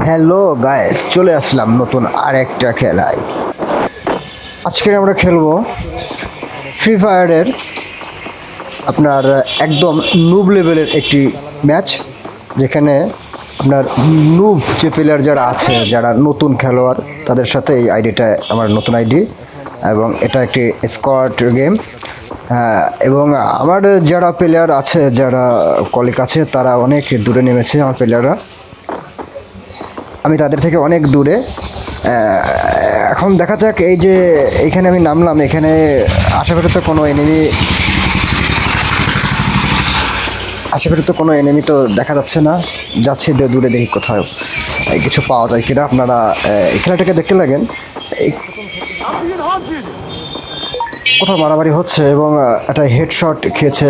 Hello guys চলে আসলাম নতুন আর একটা খেলায়। আজকে আমরা খেলব ফ্রি ফায়ারের আপনার একদম নুব লেভেলের একটি ম্যাচ যেখানে আপনার নুব যে প্লেয়ার যারা আছে, যারা নতুন খেলোয়াড়, তাদের সাথে এই আইডিটা আমার নতুন আইডি এবং এটা একটি স্কোয়াড গেম এবং আমার যারা প্লেয়ার আছে, যারা কলিক আছে, তারা অনেক দূরে নেমেছে আমার প্লেয়াররা আমি তাদের থেকে অনেক দূরে। এখন দেখা যাক এই যে এইখানে আমি নামলাম, এখানে আশেপাশে তো কোনো এনিমি আশেপাশে তো কোনো এনিমি তো দেখা যাচ্ছে না। যাচ্ছে দূরে দেখি কোথাও কিছু পাওয়া যায় কিনা। আপনারা এই খেলাটাকে দেখতে লাগেন। কোথাও মারামারি হচ্ছে এবং একটা হেডশট খেয়েছে।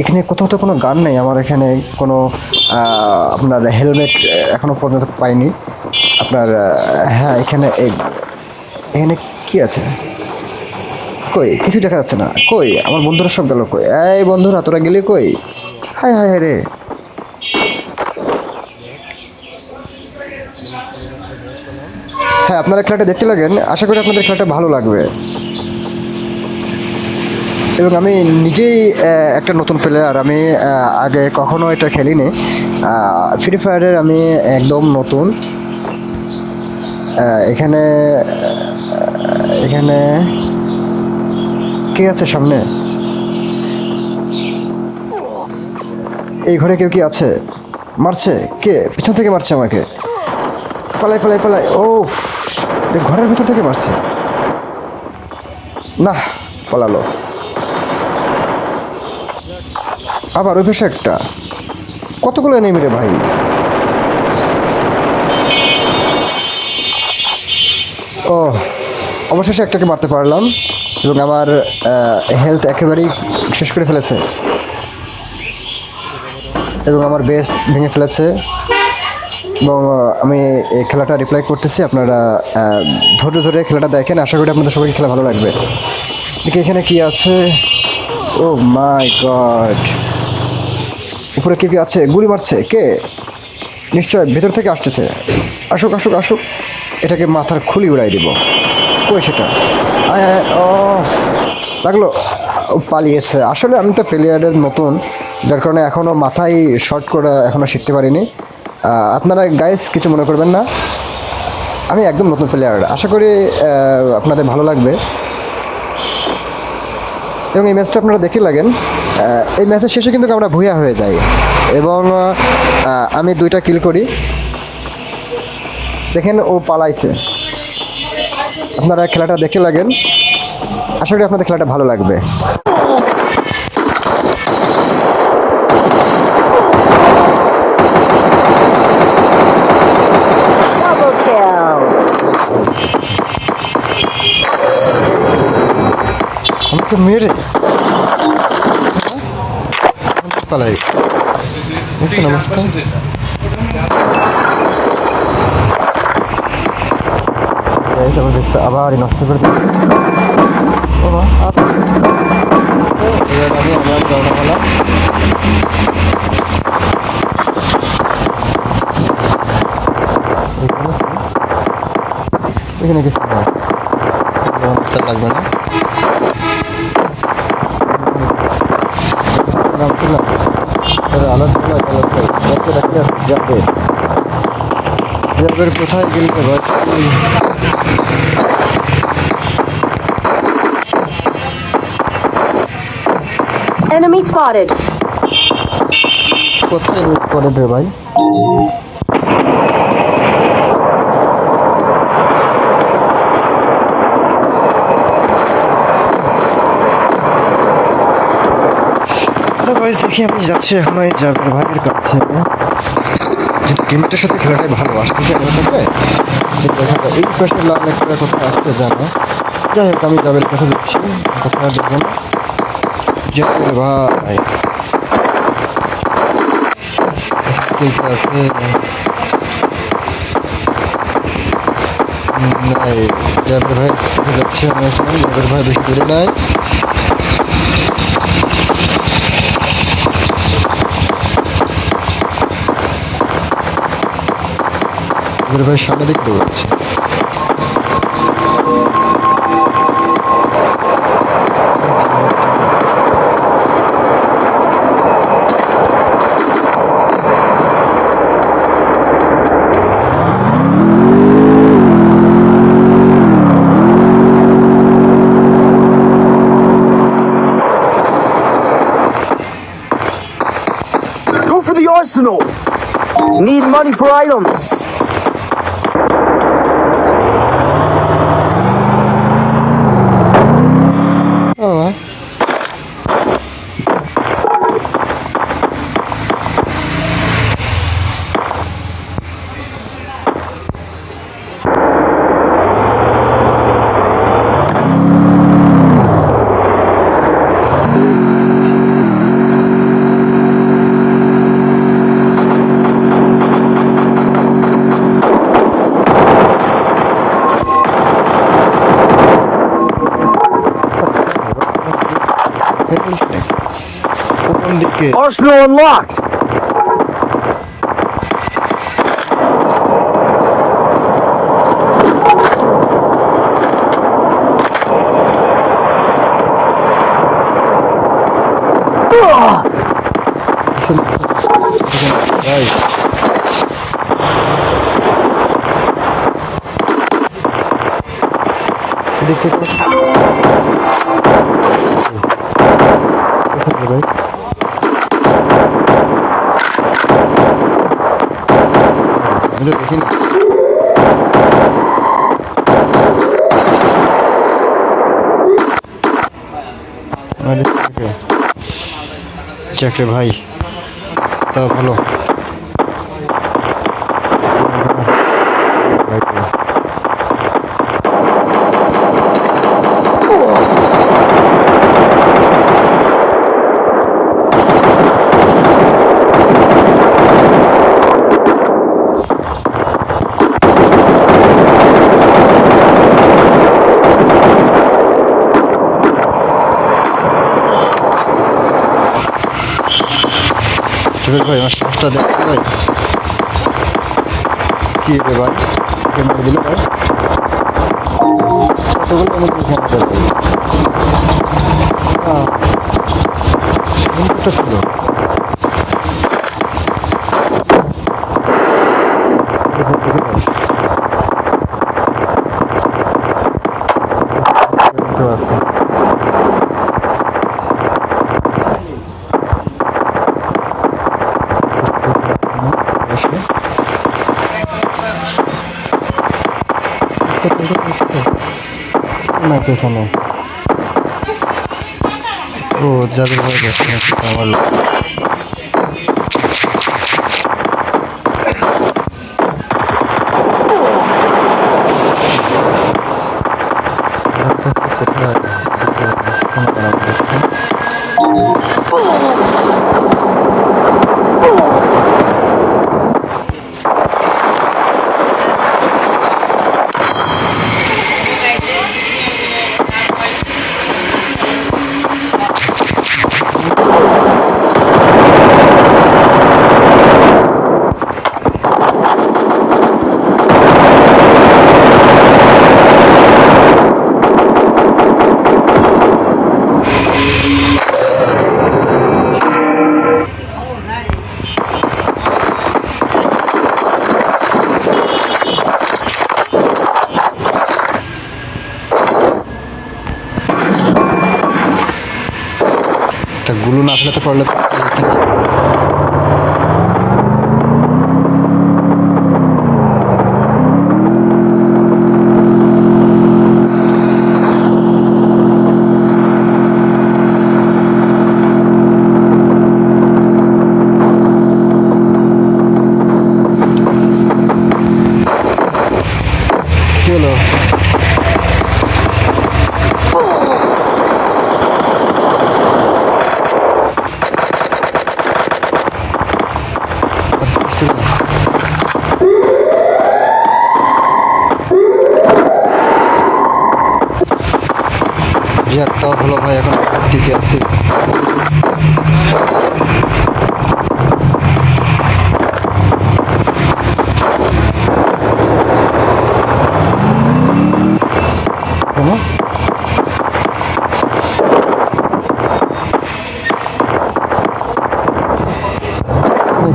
এখানে কোথাও তো কোনো গান নেই, আমার এখানে কোনো আপনার হেলমেট এখনও পর্যন্ত পাইনি। আপনার হ্যাঁ এখানে এখানে কি আছে? কই, কিছু দেখা যাচ্ছে না। কই, আমার বন্ধুরা সব গেল কই? এই বন্ধুরা, তোরা গেলি কই? হাই হাই হাই রে। হ্যাঁ আপনারা খেলাটা দেখতে লাগেন। আশা করি আপনাদের খেলাটা ভালো লাগবে। এবং আমি নিজেই একটা নতুন প্লেয়ার আমি আগে কখনো এটা খেলিনি। ফ্রি ফায়ারের আমি একদম নতুন। এখানে এখানে কে আছে সামনে? এই ঘরে কেউ কি আছে? মারছে? কে? পিছন থেকে মারছে আমাকে। পালাই পালাই পালাই। ও ঘরের ভিতর থেকে মারছে। না, পালালো। আবার ওই পাশে একটা। কতগুলো এনেমি রে ভাই? ও, অবশেষে একটাকে মারতে পারলাম এবং আমার হেলথ একেবারেই শেষ করে ফেলেছে। এবং আমার বেস্ট ভেঙে ফেলেছে। এবং আমি এই খেলাটা রিপ্লাই করতেছি। আপনারা ধৈর্য ধরে খেলাটা দেখেন। আশা করি আপনাদের সবাইকে খেলা ভালো লাগবে। দেখি এখানে কি আছে? ও মাই গড উপরে কে কি আছে? গুলি মারছে। কে? নিশ্চয় ভেতর থেকে আসতেছে। আসুক আসুক আসুক। এটাকে মাথার খুলি উড়াই দিব। কই সেটা? ও, লাগল। পালিয়েছে। আসলে আমি তো প্লেয়ারের নতুন, যার কারণে এখনও মাথায় শর্ট করা এখনও শিখতে পারিনি। আপনারা গাইস কিছু মনে করবেন না। আমি একদম নতুন প্লেয়ার আশা করি আপনাদের ভালো লাগবে। এবং এই ম্যাচটা আপনারা দেখে লাগেন। এই ম্যাচের শেষে কিন্তু আমরা ভুয়া হয়ে যাই। এবং আমি দুইটা কিল করি। দেখেন ও পালাইছে। আপনারা খেলাটা দেখে লাগেন। আশা করি আপনাদের খেলাটা ভালো লাগবে। আমাকে মেরে পালাই বুঝছ নমস্কার এই তো আমার দেশটা আবার নষ্ট করে দিল বাবা, আর- এবার আমি আমার দৌড়া হলাম এখানে কিছু না এখানে লাগবে না। যাবে। যাবের কোথায় গেলে ভাবছি Enemy spotted. কোথায় করে ভাই? গাইস দেখি আমি যাচ্ছি এখন ওই জাবের ভাইয়ের কাছে। যে টিমটার সাথে খেলাটাই ভালো আসলে কি আমার সাথে এই পাশে লাল একটা কোথায় আসতে জানো। যাই হোক, আমি জাবের কাছে যাচ্ছি কোথায় দেখবেন জাবের ভাই। ভাই, যাচ্ছে আমার সঙ্গে জাবের ভাই, বেশি দূরে নাই। এবার ভাই সামনে দিক দৌড়াচ্ছে Go for the arsenal! Need money for items! Arsenal unlocked! দেখিনি মানে থেকে চাকরি ভাই। তা ভালো। সুরেশ ভাই আমার সাহসটা দেখতে ভাই কি রে ভাই কে মেরে দিল ভাই কতগুলো আমি কি এখানে চলবে কোনটা ছিল তো এখানে ও যাদের ভাই দেখতে আমার লোক। একটা গুলো না ফেলে তো পারলে একটা টাওয়ার হলো ভাই, এখন টিকে আছি।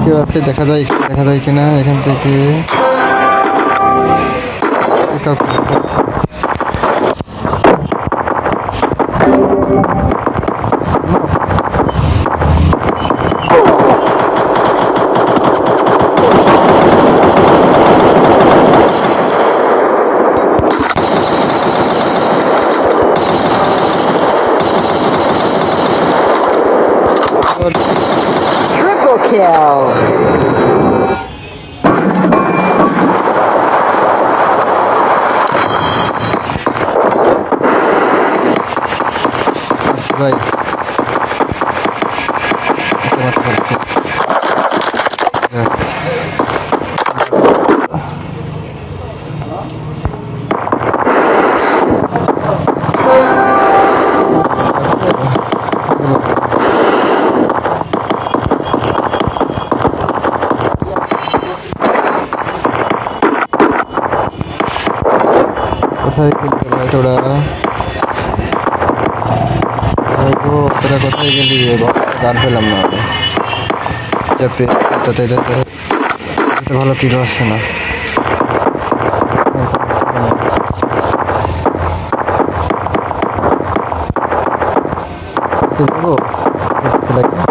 কেউ আছে দেখা যায় দেখা যায় কিনা এখান থেকে। Kill. মারছি কোথায় গেলি ভাই তোরা? তোরা কোথায় গেলি? গান পেলাম না তাতে ভালো কি আসছে না? দেখি।